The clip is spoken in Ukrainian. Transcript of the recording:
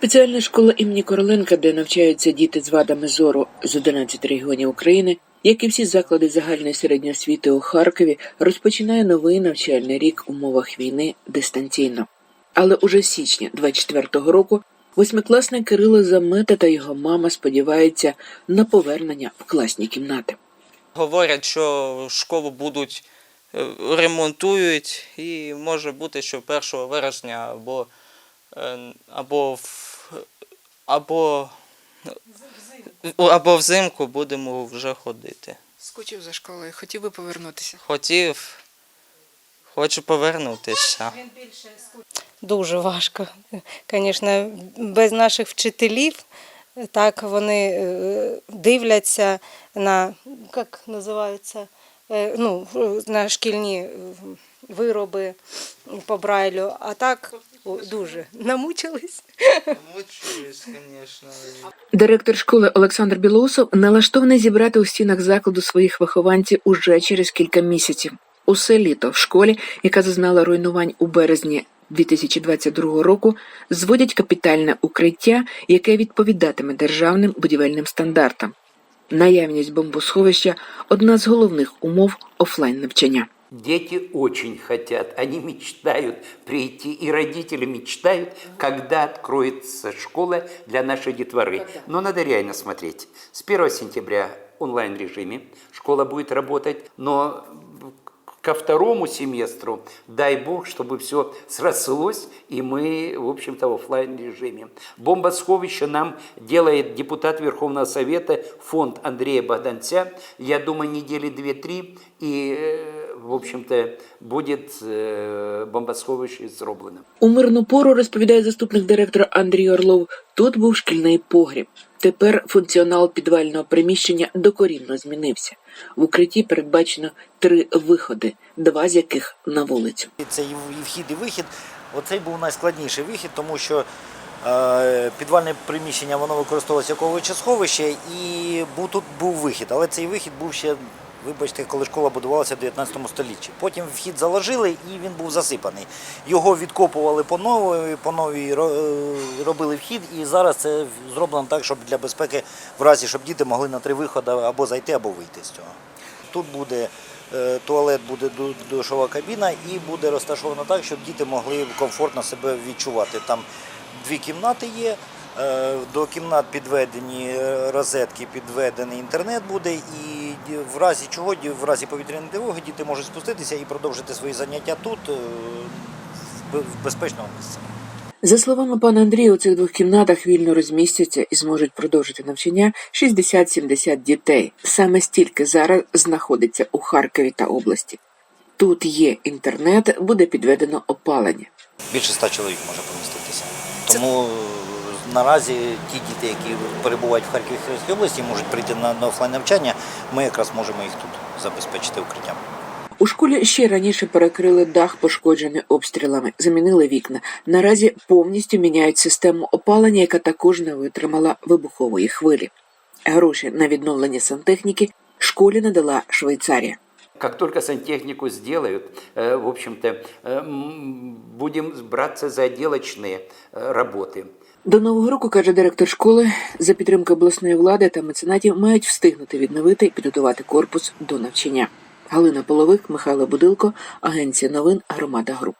Спеціальна школа імені Короленка, де навчаються діти з вадами зору з 11 регіонів України, як і всі заклади загальної середньої освіти у Харкові, розпочинає новий навчальний рік в умовах війни дистанційно. Але уже січня 24-го року восьмикласник Кирило Замета та його мама сподіваються на повернення в класні кімнати. Говорять, що школу будуть е, ремонтують, і може бути, що 1 вересня або, е, або, в- або, або взимку будемо вже ходити. Скучив за школою, хотів би повернутися. Хотів, хочу повернутися. Дуже важко. Звісно, без наших вчителів так вони е, дивляться на як називається, е, ну, на шкільні е, вироби по Брайлю. А так дуже намучились. Мучуюсь, звісно. Директор школи Олександр Білоусов налаштований зібрати у стінах закладу своїх вихованців уже через кілька місяців. Усе літо в школі, яка зазнала руйнувань у березні 2022 року, зводять капітальне укриття, яке відповідатиме державним будівельним стандартам. Наявність бомбосховища одна з головних умов офлайн навчання. Дети очень хотят, они мечтают прийти, и родители мечтают, когда откроется школа для нашей детворы. Но надо реально смотреть. С 1 сентября онлайн-режиме школа будет работать, но ко второму семестру, дай бог, чтобы все срослось, и мы, в общем-то, в офлайн режиме. Бомбосховище нам делает депутат Верховного Совета, фонд Андрея Богданця. Я думаю, недели 2-3, и, э, в общем-то, будет э, бомбосховище зроблено. У мирну пору розповідає заступник директора Андрій Орлов. Тут був шкільний погріб. Тепер функціонал підвального приміщення докорінно змінився. В укритті передбачено три виходи, два з яких на вулицю. Це і вхід, і вихід. Оцей був найскладніший вихід, тому що е, підвальне приміщення воно використовувалося як овочесховище і був, тут був вихід. Але цей вихід був ще, вибачте, коли школа будувалася в 19 столітті. Потім вхід заложили і він був засипаний. Його відкопували по новій, по новій е, робили вхід, і зараз це зроблено так, щоб для безпеки, в разі, щоб діти могли на три виходи або зайти, або вийти з цього. Тут буде е, туалет, буде душова кабіна і буде розташовано так, щоб діти могли комфортно себе відчувати. Там дві кімнати є. Е, До кімнат підведені е, розетки, підведений інтернет буде, і в разі чого, в разі повітряної тривоги діти можуть спуститися і продовжити свої заняття тут е, в бе- в безпечному місці. За словами пана Андрія, у цих двох кімнатах вільно розмістяться і зможуть продовжити навчання 60-70 дітей. Саме стільки зараз знаходиться у Харкові та області. Тут є інтернет, буде підведено опалення. Більше ста чоловік може поміститися. Тому наразі ті діти, які перебувають в Харківській області, можуть прийти на, офлайн навчання. Ми якраз можемо їх тут забезпечити укриттям. У школі ще раніше перекрили дах, пошкоджений обстрілами, замінили вікна. Наразі повністю міняють систему опалення, яка також не витримала вибухової хвилі. Гроші на відновлення сантехніки школі надала Швейцарія. Как только сантехнику сделают, э, в общем-то, э, м, будем браться за отделочные э, работы. До нового року, каже директор школи, за підтримки обласної влади та меценатів мають встигнути відновити і підготувати корпус до навчання. Галина Половик, Михайло Будилко, Агенція новин Громада Груп.